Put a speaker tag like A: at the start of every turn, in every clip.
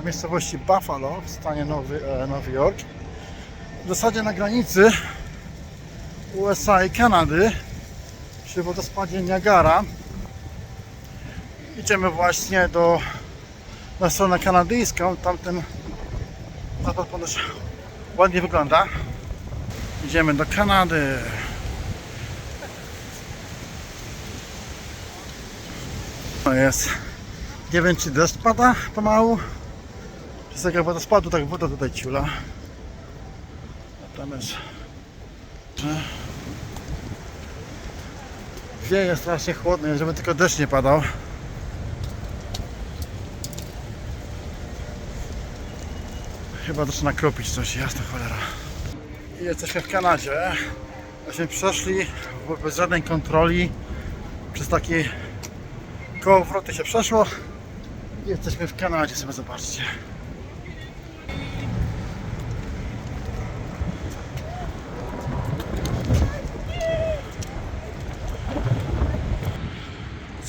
A: w miejscowości Buffalo w stanie Nowy, e, Nowy Jork. W zasadzie na granicy USA i Kanady przy wodospadzie Niagara. Idziemy właśnie do na stronę kanadyjską. Tamten zapad ponoć ładnie wygląda. Idziemy do Kanady. To jest. Nie wiem czy deszcz pada pomału. Przez tego wodospadu tak woda tutaj ciula. Jest. Wieje strasznie chłodno, żeby tylko deszcz nie padał. Chyba zaczyna kropić coś, jasna cholera. I jesteśmy w Kanadzie. Właśnie przeszli bez żadnej kontroli przez takie kołowroty się przeszło. Jesteśmy w Kanadzie, sobie zobaczcie.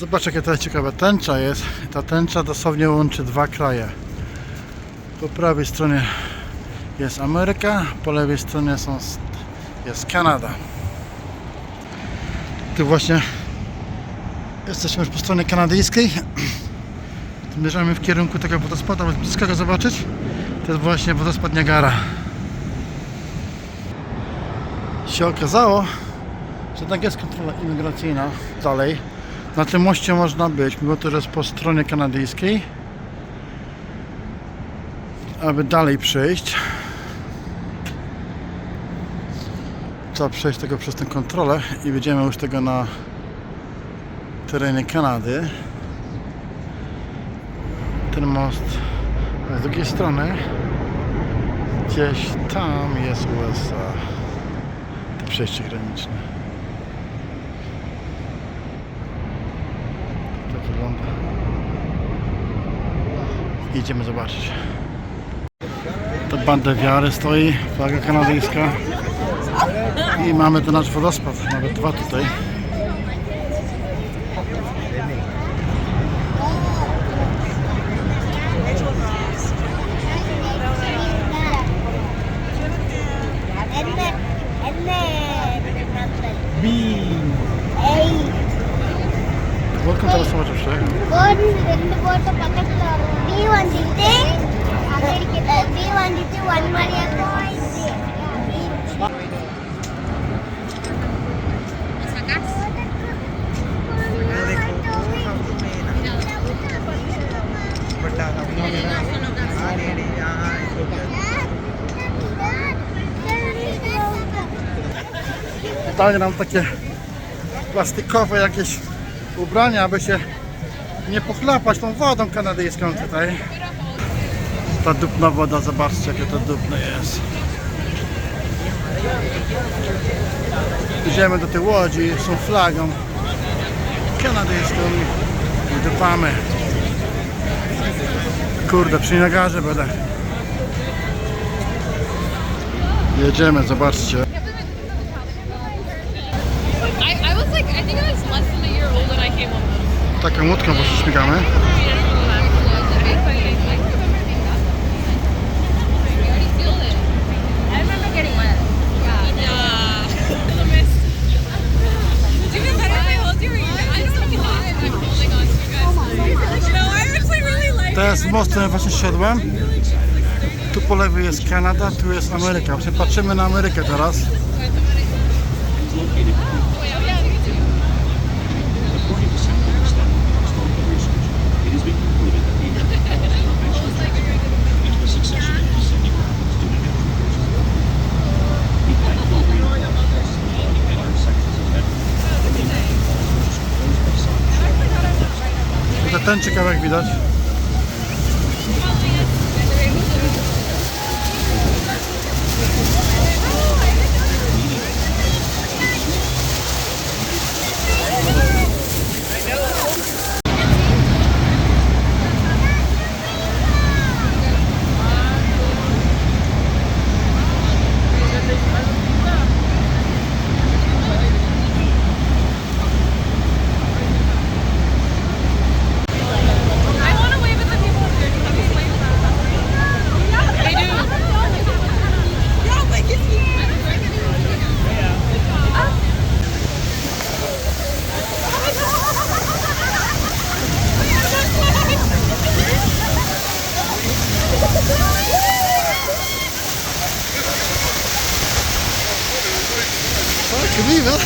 A: Zobacz jakie to ciekawe tęcza jest. Ta tęcza dosłownie łączy dwa kraje. Po prawej stronie jest Ameryka, po lewej stronie są, jest Kanada. Tu właśnie jesteśmy już po stronie kanadyjskiej. Zmierzamy w kierunku tego wodospadu, aby blisko go zobaczyć. To jest właśnie wodospad Niagara. Się okazało, że tak jest kontrola imigracyjna dalej. Na tym moście można być, mimo to, że jest po stronie kanadyjskiej. Aby dalej przejść, trzeba przejść tego przez tę kontrolę i będziemy już tego na terenie Kanady. Ten most z drugiej strony gdzieś tam jest USA. To przejście graniczne. wygląda. Idziemy zobaczyć. To banda wiary stoi, flaga kanadyjska. I mamy tu nasz wodospad, nawet dwa tutaj.
B: B. A. Number
A: Bean.
B: Eight
A: Welcome teraz zobaczysz, tak?
B: Board ரெண்டு போட்டு பக்கத்துல வரும் பி வந்துட்டு பி வந்துட்டு ஒன் மணியா
A: Dali nam takie plastikowe jakieś ubrania, aby się nie pochlapać tą wodą kanadyjską tutaj. Ta dupna woda, zobaczcie jakie to dupne jest. Idziemy do tej łodzi tą flagą kanadyjską i dupamy. Kurde, przy Niagarze będę. Jedziemy, zobaczcie.
C: I, I was like, I think I was less than
A: Taką łódką właśnie śmigamy. Jest mostem właśnie szedłem. Tu po lewej jest Kanada, tu jest Ameryka. Patrzymy na Amerykę teraz. Ten ciekawek widać. can even.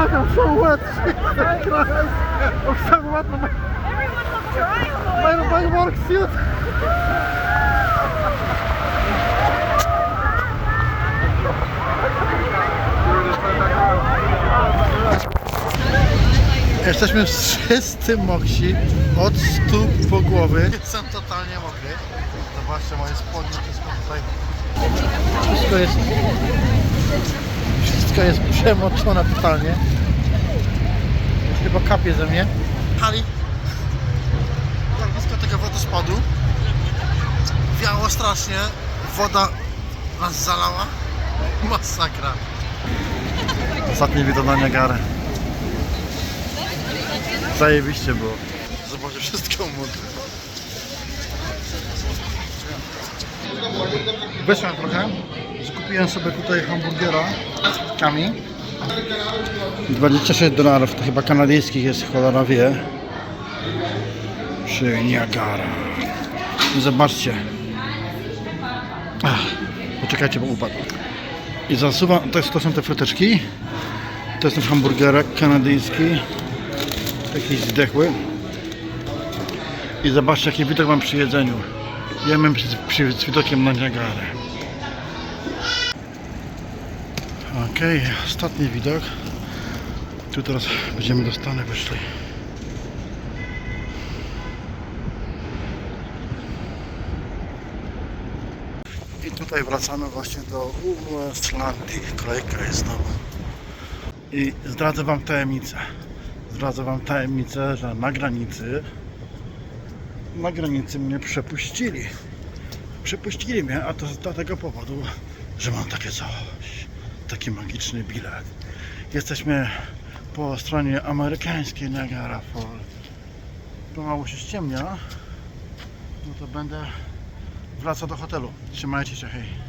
A: I'm so wet. I'm so wet. Everyone looks dry. Mijn, mijn, mijn, mijn, Jesteśmy wszyscy moksi od stóp po głowy. Jestem totalnie mokry. Zobaczcie moje spodnie, wszystko tutaj. Wszystko jest. Wszystko jest przemoczone totalnie. Chyba kapie ze mnie. Hali. Tak blisko tego wodospadu. Wiało strasznie. Woda nas zalała. Masakra. Ostatnie widok na Niagarę. Zajebiście było. Zobaczcie wszystko mokre. Wyszłem trochę. Skupiłem sobie tutaj hamburgera z pitkami. 26 dolarów, to chyba kanadyjskich jest, cholera wie. Przy Niagara. Zobaczcie. Ach, poczekajcie, bo upadł. I zasuwam, to, jest, to są te fryteczki. To jest ten hamburgerek kanadyjski. Jakiś zdechły. I zobaczcie, jaki widok mam przy jedzeniu. Jemy przy, przy, z widokiem na Niagarę. Okej, ostatni widok. Tu teraz będziemy do Stany wyszli. I tutaj wracamy właśnie do Westlandii. Kolejka jest znowu. I zdradzę Wam tajemnicę. Zdradzę Wam tajemnicę, że na granicy na granicy mnie przepuścili. Przepuścili mnie, a to z tego powodu, że mam takie coś. Taki magiczny bilet. Jesteśmy po stronie amerykańskiej Niagara Falls. Pomału się ściemnia. No to będę wracał do hotelu. Trzymajcie się, hej.